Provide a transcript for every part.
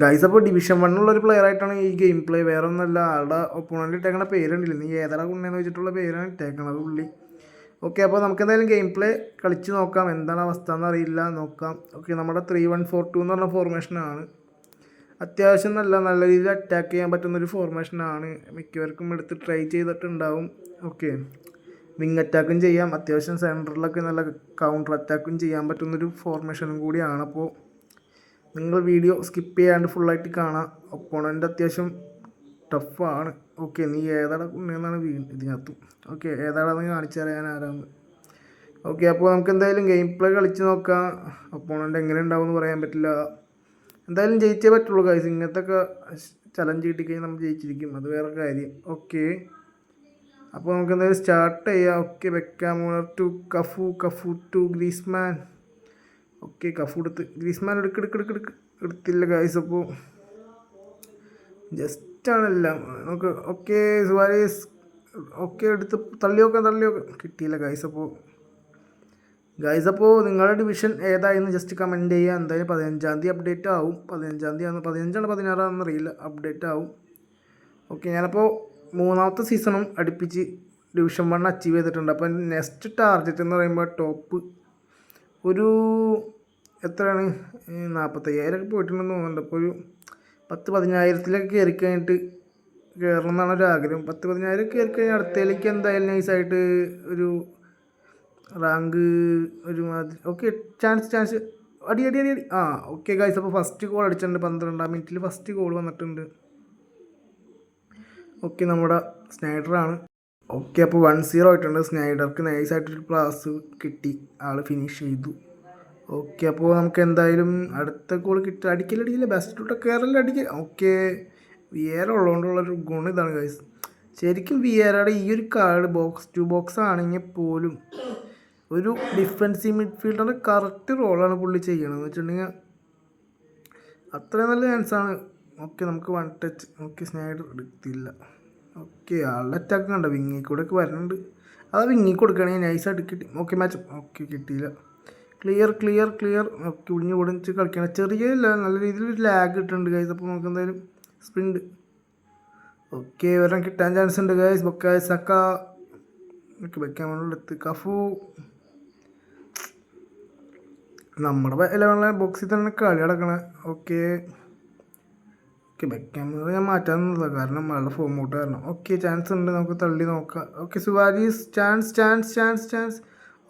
Guys അപ്പോൾ division വണ്ണുള്ള ഒരു player ആയിട്ടാണ് ഈ ഗെയിം പ്ലേ വേറെ ഒന്നുമല്ല ആളുടെ ഒപ്പോണന്റ് ഇട്ടേക്കണ പേരുണ്ടല്ലോ നീ ഏതാ കുണ്ണേന്ന് വെച്ചിട്ടുള്ള പേരാണ് ഇട്ടേക്കണത് പുള്ളി. ഓക്കെ അപ്പോൾ നമുക്ക് എന്തായാലും ഗെയിം പ്ലേ കളിച്ച് നോക്കാം. എന്താണ് അവസ്ഥ എന്ന് അറിയില്ല. നോക്കാം. ഓക്കെ നമ്മുടെ ത്രീ വൺ ഫോർ ടു എന്ന് പറഞ്ഞ ഫോർമേഷനാണ് അത്യാവശ്യം നല്ല നല്ല രീതിയിൽ അറ്റാക്ക് ചെയ്യാൻ പറ്റുന്നൊരു ഫോർമേഷനാണ് മിക്കവർക്കും എടുത്ത് ട്രൈ ചെയ്തിട്ടുണ്ടാവും. ഓക്കെ വിങ് അറ്റാക്കും ചെയ്യാം. അത്യാവശ്യം സെന്ററിലൊക്കെ നല്ല കൗണ്ടർ അറ്റാക്കും ചെയ്യാൻ പറ്റുന്നൊരു ഫോർമേഷനും കൂടിയാണ് അപ്പോൾ നിങ്ങൾ വീഡിയോ സ്കിപ്പ് ചെയ്യാണ്ട് ഫുള്ളായിട്ട് കാണാം. ഒപ്പോണന്റ് അത്യാവശ്യം ടഫാണ് ഓക്കെ നീ ഏതാണ് വീ ഇതിനകത്തും. ഓക്കെ ഏതാടാന്ന് കാണിച്ചു തരാൻ ആരാന്ന്. ഓക്കെ അപ്പോൾ നമുക്ക് എന്തായാലും ഗെയിം പ്ലേ കളിച്ച് നോക്കാം. ഒപ്പോണന്റ് എങ്ങനെ ഉണ്ടാവും പറയാൻ പറ്റില്ല. എന്തായാലും ജയിച്ചേ പറ്റുള്ളൂ കാര്യം ഇങ്ങനത്തെ ഒക്കെ ചലഞ്ച് കിട്ടിക്കഴിഞ്ഞാൽ നമ്മൾ ജയിച്ചിരിക്കും. അത് വേറെ കാര്യം. ഓക്കെ അപ്പോൾ നമുക്ക് എന്തായാലും സ്റ്റാർട്ട് ചെയ്യാം. ഓക്കെ വെക്കാം to Cafu Cafu to Griezmann okay Cafu എടുത്ത് ഗ്രീസ്മാൻ എടുക്ക് എടുക്ക് എടുക്ക് എടുക്ക്. എടുത്തില്ല ഗായ്സ് അപ്പോൾ ജസ്റ്റ് ആണെല്ലാം നമുക്ക് ഓക്കെ സുവാരേസ് ഓക്കെ എടുത്ത് തള്ളി നോക്കാം തള്ളി നോക്കാം കിട്ടിയില്ല ഗായ്സ് അപ്പോൾ ഗായ്സ് അപ്പോൾ നിങ്ങളുടെ ഡിവിഷൻ ഏതായെന്ന് ജസ്റ്റ് കമന്റ് ചെയ്യുക എന്തായാലും പതിനഞ്ചാം തീയതി അപ്ഡേറ്റ് ആവും. പതിനഞ്ചാം തീയതി ആണ് പതിനഞ്ചാണ് പതിനാറാണെന്ന് അറിയില്ല. അപ്ഡേറ്റ് ആവും. ഓക്കെ ഞാനപ്പോൾ മൂന്നാമത്തെ സീസണും അടുപ്പിച്ച് ഡിവിഷൻ വൺ അച്ചീവ് ചെയ്തിട്ടുണ്ട്. അപ്പോൾ നെക്സ്റ്റ് ടാർഗറ്റ് എന്ന് പറയുമ്പോൾ ടോപ്പ് ഒരു എത്രയാണ്? നാൽപ്പത്തയ്യായിരമൊക്കെ പോയിട്ടുണ്ടെന്ന് തോന്നുന്നുണ്ട്. അപ്പോൾ ഒരു പത്ത് പതിനായിരത്തിലൊക്കെ കയറി കഴിഞ്ഞിട്ട് കയറണം എന്നാണ് ഒരു ആഗ്രഹം. പത്ത് പതിനായിരം കയറി കഴിഞ്ഞാൽ അടുത്തേലേക്ക് എന്തായാലും നൈസായിട്ട് ഒരു റാങ്ക് ഒരു മാതിരി. ഓക്കെ ചാൻസ് ചാൻസ് അടി അടി അടി അടി. ആ ഓക്കെ ഗൈസ് അപ്പോൾ ഫസ്റ്റ് ഗോൾ അടിച്ചിട്ടുണ്ട്. പന്ത്രണ്ടാം മിനിറ്റിൽ ഫസ്റ്റ് ഗോൾ വന്നിട്ടുണ്ട്. ഓക്കെ നമ്മുടെ സ്നൈഡറാണ്. ഓക്കെ അപ്പോൾ വൺ സീറോ ആയിട്ടുണ്ട്. സ്നൈഡർക്ക് നൈസായിട്ടൊരു ക്ലാസ് കിട്ടി. ആൾ ഫിനിഷ് ചെയ്തു. ഓക്കെ അപ്പോൾ നമുക്ക് എന്തായാലും അടുത്ത ഗോൾ കിട്ടി അടിക്കലടിക്കില്ല ബെസ്റ്റ് ടൂട്ട കയറൽ അടിക്കുക ഓക്കെ വിയേര ഉള്ളതുകൊണ്ടുള്ളൊരു ഗുണം ഇതാണ് ഗൈസ് ശരിക്കും വിയേരയുടെ ഈ ഒരു കാർഡ് ബോക്സ് ടു ബോക്സ് ആണെങ്കിൽ പോലും ഒരു ഡിഫൻസീവ് മിഡ്ഫീൽഡറിന്റെ കറക്റ്റ് റോളാണ് പുള്ളി ചെയ്യണത്. എന്ന് വെച്ചിട്ടുണ്ടെങ്കിൽ അത്രയും നല്ല ചാൻസാണ് ഓക്കെ നമുക്ക് വൺ ടച്ച് ഓക്കെ സ്നൈഡർ എടുത്തില്ല. ഓക്കെ ആളുടെ അറ്റാക്ക് കണ്ട? വിങ്ങി കൂടെ ഒക്കെ വരുന്നുണ്ട് അത് വിങ്ങി കൊടുക്കുകയാണെങ്കിൽ നൈസായിട്ട് കിട്ടി. ഓക്കെ മാച്ച് ഓക്കെ കിട്ടിയില്ല. ക്ലിയർ ക്ലിയർ ക്ലിയർ ഓക്കെ ഉളിഞ്ഞ് പൊടിച്ച് കളിക്കണം. ചെറിയ നല്ല രീതിയിൽ ഒരു ലാഗ് കിട്ടുന്നുണ്ട് ഗൈസ് അപ്പോൾ നമുക്ക് എന്തായാലും സ്പ്രിന്റ് ഓക്കെ ഒരെണ്ണം കിട്ടാൻ ചാൻസ് ഉണ്ട് ഗൈസ് ബൊക്കായ സക്ക ഓക്കെ വേണ്ടി കഫു. നമ്മുടെ ഇലവനിലെ ബോക്സിൽ തന്നെ കളി നടക്കണേ. ഓക്കെ ഓക്കെ ബെക്കാം ഞാൻ മാറ്റാൻ നിന്നതാണ് കാരണം മഴ ഫോം ഔട്ട് കാരണം. ഓക്കെ ചാൻസ് ഉണ്ട്. നമുക്ക് തള്ളി നോക്കാം. Okay Suarez chance chance chance chance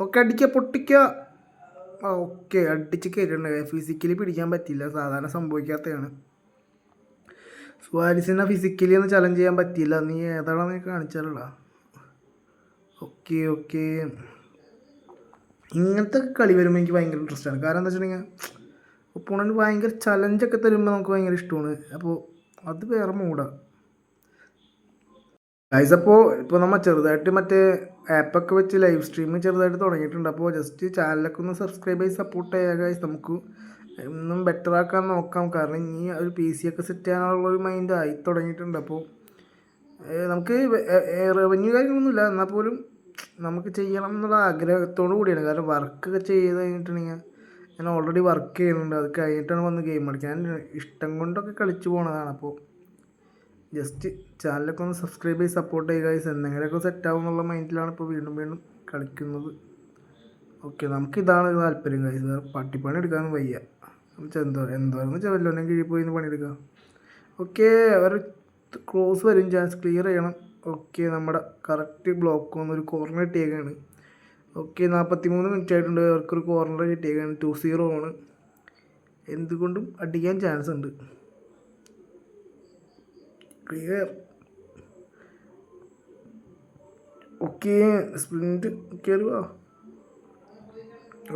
okay അടിക്കുക പൊട്ടിക്കുക ഓക്കെ അടിച്ച് കയറിയിട്ടുണ്ട് ഫിസിക്കലി പിടിക്കാൻ പറ്റില്ല സാധാരണ സംഭവിക്കാത്തതാണ് സുവാരിസിനെ ഫിസിക്കലി ഒന്ന് ചലഞ്ച് ചെയ്യാൻ പറ്റിയില്ല. നീ ഏതാണെന്ന് നീ കാണിച്ചാലുള്ള ഓക്കെ ഓക്കെ ഇങ്ങനത്തെ കളി വരുമ്പോൾ എനിക്ക് ഭയങ്കര ഇൻട്രസ്റ്റ് ആണ്. കാരണം എന്താ വെച്ചിട്ടുണ്ടെങ്കിൽ ഒപ്പോണന്റ് ഭയങ്കര ചലഞ്ചൊക്കെ തരുമ്പോൾ നമുക്ക് ഭയങ്കര ഇഷ്ടമാണ് അപ്പോൾ അത് വേറെ മൂടാണ് ഗൈസ് അപ്പോൾ ഇപ്പോൾ നമ്മൾ ചെറുതായിട്ട് മറ്റേ ആപ്പൊക്കെ വെച്ച് ലൈവ് സ്ട്രീം ചെറുതായിട്ട് തുടങ്ങിയിട്ടുണ്ട്. അപ്പോൾ ജസ്റ്റ് ചാനലൊക്കെ ഒന്ന് സബ്സ്ക്രൈബ് ചെയ്ത് സപ്പോർട്ട് ചെയ്യുക ഗൈസ് നമുക്ക് ഒന്നും ബെറ്റർ ആക്കാൻ നോക്കാം. കാരണം ഇനി ഒരു പി സി ഒക്കെ സെറ്റ് ചെയ്യാനുള്ള ഒരു മൈൻഡ് ആയി തുടങ്ങിയിട്ടുണ്ട്. അപ്പോൾ നമുക്ക് റവന്യൂ കാര്യങ്ങളൊന്നുമില്ല എന്നാൽ പോലും നമുക്ക് ചെയ്യണം എന്നുള്ള ആഗ്രഹത്തോടു കൂടിയാണ്. കാരണം വർക്കൊക്കെ ചെയ്ത് കഴിഞ്ഞിട്ടുണ്ടെങ്കിൽ ഞാൻ ഓൾറെഡി വർക്ക് ചെയ്യുന്നുണ്ട്. അത് കഴിഞ്ഞിട്ടാണ് വന്ന് ഗെയിം കളിക്കാൻ. ഞാൻ ഇഷ്ടം കൊണ്ടൊക്കെ കളിച്ചു പോണതാണ്. അപ്പോൾ ജസ്റ്റ് ചാനലൊക്കെ ഒന്ന് സബ്സ്ക്രൈബ് ചെയ്ത് സപ്പോർട്ട് ചെയ്യുക എന്തെങ്കിലുമൊക്കെ സെറ്റാവും എന്നുള്ള മൈൻഡിലാണ് ഇപ്പോൾ വീണ്ടും വീണ്ടും കളിക്കുന്നത്. ഓക്കെ നമുക്കിതാണ് താല്പര്യം കഴിച്ചത് പട്ടിപ്പണി എടുക്കാനും വയ്യ. എന്തോ എന്തോന്ന് വെച്ചാൽ വല്ലോനെ കീഴിൽ പോയി പണിയെടുക്കുക ഓക്കെ അവർ ക്ലോസ് വരും. ചാൻസ് ക്ലിയർ ചെയ്യണം. ഓക്കെ നമ്മുടെ കറക്റ്റ് ബ്ലോക്ക് വന്ന് ഒരു കോർണർ കിട്ടിയേക്കാണ് ഓക്കെ നാൽപ്പത്തി മൂന്ന് മിനിറ്റ് ആയിട്ടുണ്ട് അവർക്കൊരു കോർണർ കിട്ടിയേക്കാണ്. ടു സീറോ ആണ്. എന്തുകൊണ്ടും അടിക്കാൻ ചാൻസ് ഉണ്ട്. ക്ലിയർ ഓക്കെ സ്പ്രിന്റ് കയറുക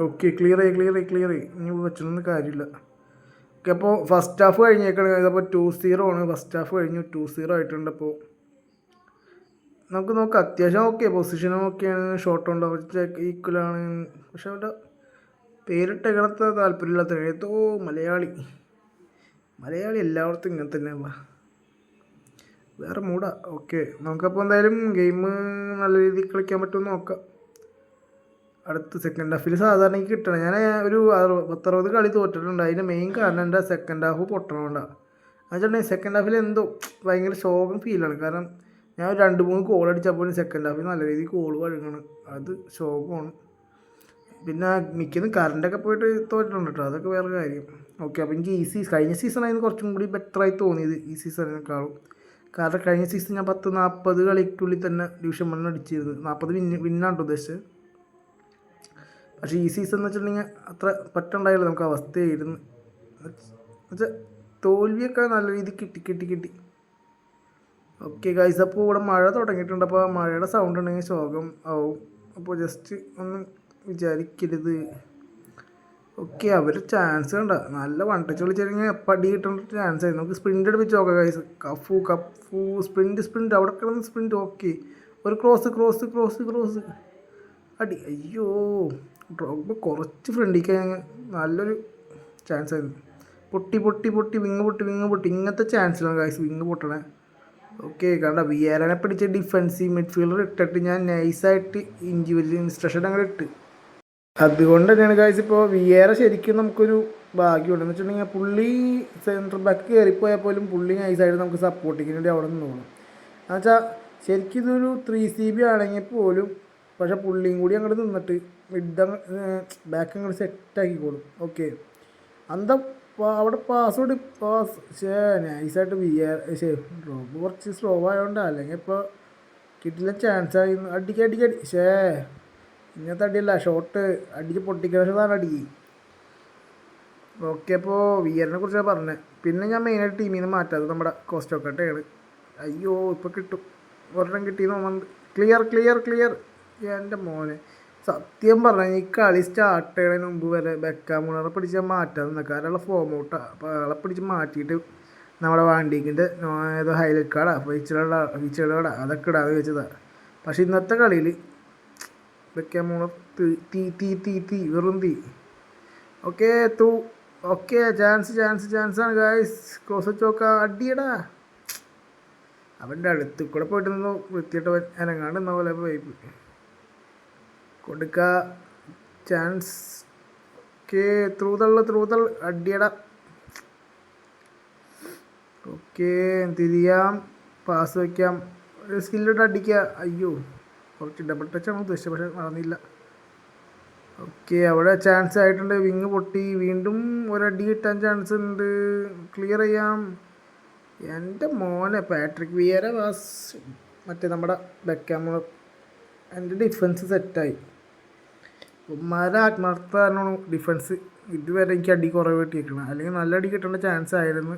ഓക്കെ ക്ലിയർ ആയി ക്ലിയർ ആയി ക്ലിയർ ആയി. ഇനി വെച്ചൊന്നും കാര്യമില്ല. ഓക്കെ അപ്പോൾ ഫസ്റ്റ് ഹാഫ് കഴിഞ്ഞേക്കാണ് അപ്പോൾ ടു സീറോ ആണ്. ഫസ്റ്റ് ഹാഫ് കഴിഞ്ഞു. ടു സീറോ ആയിട്ടുണ്ട് അപ്പോൾ നമുക്ക് നോക്കാം. അത്യാവശ്യം ഓക്കെ പൊസിഷനും ഓക്കെയാണ് ഷോട്ട് ഉണ്ട് ഈക്വലാണ് പക്ഷെ അവരുടെ കിടത്ത താല്പര്യമില്ലാത്ത ഏതോ മലയാളി. മലയാളി എല്ലായിടത്തും ഇങ്ങനെ തന്നെ വേറെ മൂടാ. ഓക്കെ നമുക്കപ്പോൾ എന്തായാലും ഗെയിം നല്ല രീതിയിൽ കളിക്കാൻ പറ്റുമെന്ന് നോക്കാം. അടുത്ത സെക്കൻഡ് ഹാഫിൽ സാധാരണ എനിക്ക് കിട്ടണം. ഞാൻ ഒരു പത്തറുപത് കളി തോറ്റിട്ടുണ്ട്. അതിന്റെ മെയിൻ കാരണം എന്റെ സെക്കൻഡ് ഹാഫ് പൊട്ടണോണ്ടാണ് എന്നുവെച്ചിട്ടുണ്ടെങ്കിൽ സെക്കൻഡ് ഹാഫിൽ എന്തോ ഭയങ്കര ശോകം ഫീലാണ് കാരണം ഞാൻ രണ്ട് മൂന്ന് കോൾ അടിച്ചപ്പോൾ സെക്കൻഡ് ഹാഫിൽ നല്ല രീതിയിൽ കോൾ വഴങ്ങണം. അത് ശോകമാണ്. പിന്നെ മിക്കതും കറണ്ടൊക്കെ പോയിട്ട് തോറ്റിട്ടുണ്ട് കേട്ടോ അതൊക്കെ വേറെ കാര്യം. ഓക്കെ അപ്പോൾ എനിക്ക് ഈ സീസൺ കഴിഞ്ഞ സീസണായിരുന്നു കുറച്ചും കൂടി ബെറ്ററായി തോന്നിയത് ഈ സീസണിനേക്കാളും കാരണം കഴിഞ്ഞ സീസൺ ഞാൻ പത്ത് നാൽപ്പത് കളിക്കുള്ളിൽ തന്നെ ഡിവിഷൻ മണ്ണ് അടിച്ചിരുന്നു. നാൽപ്പത് വിന്ന് വിന്നാണ് ഉദ്ദേശിച്ചത്. പക്ഷേ ഈ സീസൺ എന്ന് വെച്ചിട്ടുണ്ടെങ്കിൽ അത്ര പറ്റുണ്ടായില്ല. നമുക്ക് അവസ്ഥയായിരുന്നു. എന്നുവെച്ചാൽ തോൽവിയൊക്കെ നല്ല രീതിയിൽ കിട്ടി കിട്ടി കിട്ടി. ഓക്കെ ഗൈസ് അപ്പോൾ ഇവിടെ മഴ തുടങ്ങിയിട്ടുണ്ട്. അപ്പോൾ മഴയുടെ സൗണ്ട് ഉണ്ടെങ്കിൽ ശോകം ആവും. അപ്പോൾ ജസ്റ്റ് ഒന്നും വിചാരിക്കരുത്. ഓക്കെ അവർ ചാൻസ് കണ്ട. നല്ല വൺ ടച്ച് കളിച്ചിരുന്നെങ്കിൽ അടി കിട്ടേണ്ട ചാൻസ് ആയിരുന്നു നമുക്ക് സ്പ്രിന്റ് എടുപ്പിച്ച് നോക്കാം guys Cafu Cafu. Sprint sprint അവിടെ കിടന്ന് സ്പ്രിന്റ് ഓക്കെ ഒരു ക്രോസ് ക്രോസ് ക്രോസ് ക്രോസ് അടി അയ്യോ. ഡ്രോഗ് കുറച്ച് ഫ്രണ്ടിക്ക് നല്ലൊരു ചാൻസ് ആയിരുന്നു. പൊട്ടി പൊട്ടി പൊട്ടി. വിങ് പൊട്ടി വിങ് പൊട്ടി. ഇങ്ങനത്തെ ചാൻസിലാണ് ഗൈസ് വിങ് പൊട്ടണേ. ഓക്കെ കണ്ട വിയറനെ പിടിച്ച ഡിഫൻസീവ് മിഡ്ഫീൽഡർ ഇട്ടിട്ട് ഞാൻ നൈസായിട്ട് ഇൻഡിവിജ്വൽ ഇൻസ്ട്രക്ഷൻ അങ്ങനെ ഇട്ട്. അതുകൊണ്ട് തന്നെയാണ് കാഴ്ച ഇപ്പോൾ വിയേറ ശരിക്കും നമുക്കൊരു ഭാഗ്യമുണ്ട്. എന്ന് വെച്ചിട്ടുണ്ടെങ്കിൽ പുള്ളി സെന്റർ ബാക്ക് കയറിപ്പോയാൽ പോലും പുള്ളി നൈസായിട്ട് നമുക്ക് സപ്പോർട്ടിങ്ങിന് വേണ്ടി അവിടെ നിന്ന് തോന്നും. എന്നുവെച്ചാൽ ശരിക്കും ഇതൊരു ത്രീ സി ബി ആണെങ്കിൽ പോലും പക്ഷേ പുള്ളിയും കൂടി അങ്ങോട്ട് നിന്നിട്ട് മിഡ് ബാക്ക് അങ്ങോട്ട് സെറ്റാക്കിക്കോളും ഓക്കെ അന്ത അവിടെ പാസ്വേഡ് പാസ് ശേ നൈസായിട്ട് വി ആർ ശേ ഡ്രോപ്പ് കുറച്ച് സ്ലോ ആയതുകൊണ്ടാണ് അല്ലെങ്കിൽ ഇപ്പോൾ കിട്ടില്ല ചാൻസ് ആയി. അടിക്ക് അടിക്ക് അടി ശേ ഇങ്ങനത്തെ അടിയല്ല ഷോട്ട് അടിച്ച് പൊട്ടിക്കുന്ന സാധനം അടിക്ക്. ഓക്കെ അപ്പോൾ വി ആറിനെ കുറിച്ചാണ് പറഞ്ഞത് പിന്നെ ഞാൻ മെയിനായിട്ട് ടീമിൽ നിന്ന് മാറ്റാതെ നമ്മുടെ കോസ്റ്റോക്കട്ടയാണ് അയ്യോ ഇപ്പോൾ കിട്ടും. ഒരെണ്ണം കിട്ടിയെന്ന് തോന്നുന്നുണ്ട് ക്ലിയർ ക്ലിയർ ക്ലിയർ എന്റെ മോനെ. സത്യം പറഞ്ഞാൽ ഈ കളി സ്റ്റാർട്ട് ചെയ്യുന്നതിന് മുമ്പ് വരെ ബെക്കാമുണറെ പിടിച്ച് മാറ്റാൻ നിൽക്കുക അയാളെ ഫോം ഔട്ട് അയാളെ പിടിച്ച് മാറ്റിയിട്ട് നമ്മുടെ വാണ്ടിക്കിന്റെ ഏതോ ഹൈലൈറ്റ് കാർഡാ ഫീച്ചറുകളാ ഫീച്ചറുകളാ അതൊക്കെ ഇടാന്ന് വെച്ചതാണ് പക്ഷേ ഇന്നത്തെ കളിയിൽ ബെക്കാമുണർ തീ തീ തീ തീ വെറും തീ. ഓക്കെ തൂ ഓക്കെ ചാൻസ് ചാൻസ് ചാൻസ് ആണ് ഗായ്സ് ക്ലോസ് വെച്ച് നോക്കാം. അടിയടാ. അവന്റെ അടുത്ത് കൂടെ പോയിട്ട് നിന്ന്. വൃത്തിയിട്ട് അനങ്ങാണ്ട് നിന്ന പോലെ പോയി. കൊടുക്ക ചാൻസ് ഓക്കെ ത്രൂതള്ള ത്രൂതൾ അടിയട. ഓക്കെ തിരിയാം പാസ് വയ്ക്കാം സ്കില്ലിട്ട് അടിക്കുക. അയ്യോ കുറച്ച് ഡബിൾ ടച്ച് ആണ് ഉദ്ദേശിച്ചത് പക്ഷെ നടന്നില്ല. ഓക്കെ അവിടെ ചാൻസ് ആയിട്ടുണ്ട്. വിങ് പൊട്ടി. വീണ്ടും ഒരടി കിട്ടാൻ ചാൻസ് ഉണ്ട്. ക്ലിയർ ചെയ്യാം. എന്റെ മോനെ പാട്രിക് വിയര വാസ് മറ്റേ നമ്മുടെ ബെക്കാമ എന്റെ ഡിഫൻസ് സെറ്റായി ഉമ്മാരെ ആത്മാർത്ഥാണ് ഡിഫൻസ്? ഇതുവരെ എനിക്ക് അടി കുറവ് കിട്ടിയിരിക്കണം അല്ലെങ്കിൽ നല്ല അടി കിട്ടേണ്ട ചാൻസ് ആയിരുന്നു.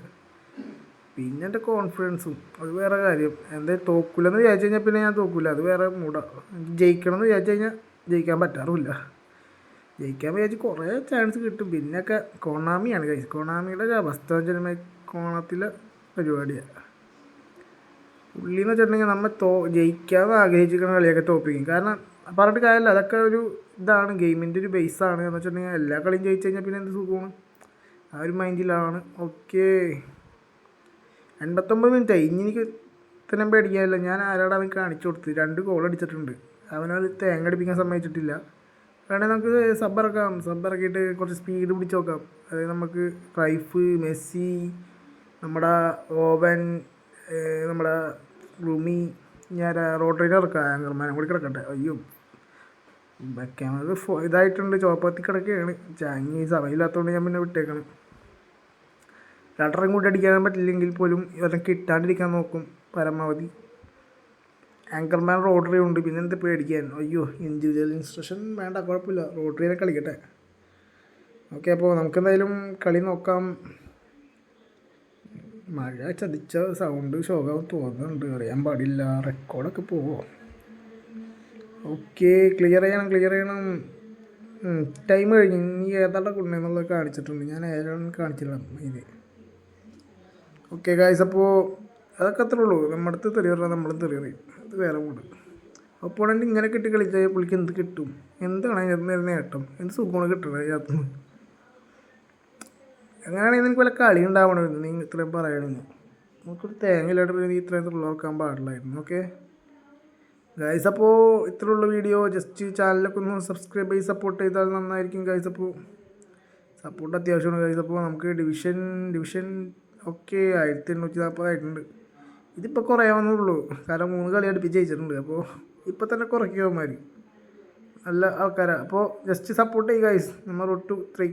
പിന്നെ എന്റെ കോൺഫിഡൻസും അത് വേറെ കാര്യം. എന്താ തോക്കില്ലെന്ന് വിചാരിച്ചു കഴിഞ്ഞാൽ പിന്നെ ഞാൻ തോക്കില്ല അത് വേറെ മൂട. ജയിക്കണം എന്ന് വിചാരിച്ചു കഴിഞ്ഞാൽ ജയിക്കാൻ പറ്റാറുമില്ല. ജയിക്കാൻ വിചാരിച്ച് കുറേ ചാൻസ് കിട്ടും. പിന്നെയൊക്കെ കൊണാമിയാണ് കഴിച്ചത് കൊണാമിയുടെ ഒരു അവസ്ഥ വെച്ചിട്ടുണ്ടെങ്കിൽ കോണത്തിലെ പരിപാടിയാണ് പുള്ളി എന്ന് വെച്ചിട്ടുണ്ടെങ്കിൽ നമ്മൾ തോ ജയിക്കാതെ ആഗ്രഹിച്ചിരിക്കുന്ന കളിയൊക്കെ തോപ്പിക്കും. കാരണം പറഞ്ഞിട്ട് കാര്യമില്ല. അതൊക്കെ ഒരു ഇതാണ്. ഗെയിമിന്റെ ഒരു ബേസാണ് എന്ന് വെച്ചിട്ടുണ്ടെങ്കിൽ എല്ലാ കളിയും ജയിച്ചു കഴിഞ്ഞാൽ പിന്നെ എന്ത് സുഖമാണ്? ആ ഒരു മൈൻഡിലാണ് ഓക്കെ എൺപത്തൊമ്പത് മിനിറ്റ് ആയി. ഇനി എനിക്ക് ഇത്തരം പേടിക്കാനില്ല. ഞാൻ ആരോട് അവൻ കാണിച്ചു കൊടുത്ത് രണ്ട് ഗോൾ അടിച്ചിട്ടുണ്ട്. അവനത് തേങ്ങ അടിപ്പിക്കാൻ സമ്മതിച്ചിട്ടില്ല. വേണമെങ്കിൽ നമുക്ക് സബ് ഇറക്കാം. സബ് ഇറക്കിയിട്ട് കുറച്ച് സ്പീഡ് പിടിച്ച് നോക്കാം. അതായത് നമുക്ക് ക്രൈഫ് മെസ്സി നമ്മുടെ ഓവൻ നമ്മുടെ റുമി ഞാൻ റോട്ടറിയിൽ ഇറക്കാം ആങ്കർമാനും കൂടി കിടക്കട്ടെ. അയ്യോ വെക്കാനത് ഫോ ഇതായിട്ടുണ്ട് ചോപ്പത്തി കിടക്കുകയാണ് ചാങ്ങി സമയമില്ലാത്തതുകൊണ്ട് ഞാൻ പിന്നെ വിട്ടേക്കണം. രണ്ടരം കൂടി അടിക്കാൻ പറ്റില്ലെങ്കിൽ പോലും ഇവരെ കിട്ടാണ്ടിരിക്കാൻ നോക്കും പരമാവധി. ആങ്കർമാൻ റോട്ടറി ഉണ്ട് പിന്നെ എന്ത് പേടിക്കാൻ? അയ്യോ ഇൻഡിവിജ്വൽ ഇൻസ്ട്രക്ഷൻ വേണ്ട കുഴപ്പമില്ല. റോട്ടറിനെ കളിക്കട്ടെ. ഓക്കെ അപ്പോൾ നമുക്കെന്തായാലും കളി നോക്കാം. മഴ ചതിച്ച സൗണ്ട് ശോകം തോന്നുന്നുണ്ട്. അറിയാൻ പാടില്ല. റെക്കോർഡൊക്കെ പോവോ? ഓക്കെ ക്ലിയർ ചെയ്യണം ക്ലിയർ ചെയ്യണം. ടൈം കഴിഞ്ഞു. നീ ഏതാണ്ട് കൊണ്ടുവന്നുള്ളത് കാണിച്ചിട്ടുണ്ട്. ഞാൻ ഏതാണ് കാണിച്ചില്ല. ഇത്. ഓക്കെ ഗായ്സ് അപ്പോൾ അതൊക്കെ അത്രേ ഉള്ളൂ. നമ്മുടെ അടുത്ത് തെറിയറ നമ്മളും തെറിയറിയും അത് വേറെ കൂട് ഒപ്പോണന്റ് ഇങ്ങനെ കിട്ടി കളിച്ചാൽ പുള്ളിക്ക് എന്ത് കിട്ടും? എന്താണ് അതിനകത്ത് നേട്ടം? എന്ത് സുഖമാണ് കിട്ടണത് അതിനകത്തുനിന്ന് അങ്ങനെയാണെങ്കിൽ നിനക്ക് വല്ല കളി ഉണ്ടാവണമായിരുന്നു? നീ ഇത്രയും പറയണമെന്ന് നമുക്കൊരു തേങ്ങയില്ലാണ്ട് പിന്നെ നീ ഇത്രയും ഉള്ളവർക്കാൻ പാടില്ലായിരുന്നു ഓക്കെ ഗൈസ് അപ്പോൾ ഇത്രയുള്ള വീഡിയോ ജസ്റ്റ് ചാനലൊക്കെ ഒന്ന് സബ്സ്ക്രൈബ് ചെയ്ത് സപ്പോർട്ട് ചെയ്താൽ നന്നായിരിക്കും ഗൈസ് അപ്പോൾ സപ്പോർട്ട് അത്യാവശ്യമാണ് ഗൈസ് അപ്പോൾ നമുക്ക് ഡിവിഷൻ ഡിവിഷൻ ഓക്കെ ആയിരത്തി എണ്ണൂറ്റി നാൽപ്പതായിട്ടുണ്ട് ഇതിപ്പോൾ കുറയാവുന്നുള്ളൂ കാരണം മൂന്ന് കളി അടുപ്പിച്ച് ജയിച്ചിട്ടുണ്ട്. അപ്പോൾ ഇപ്പോൾ തന്നെ കുറയ്ക്കും അവന്മാർ നല്ല ആൾക്കാരാണ് അപ്പോൾ ജസ്റ്റ് സപ്പോർട്ട് ചെയ്യുക ഗൈസ് നമ്മൾ ഒട്ടു ത്രീ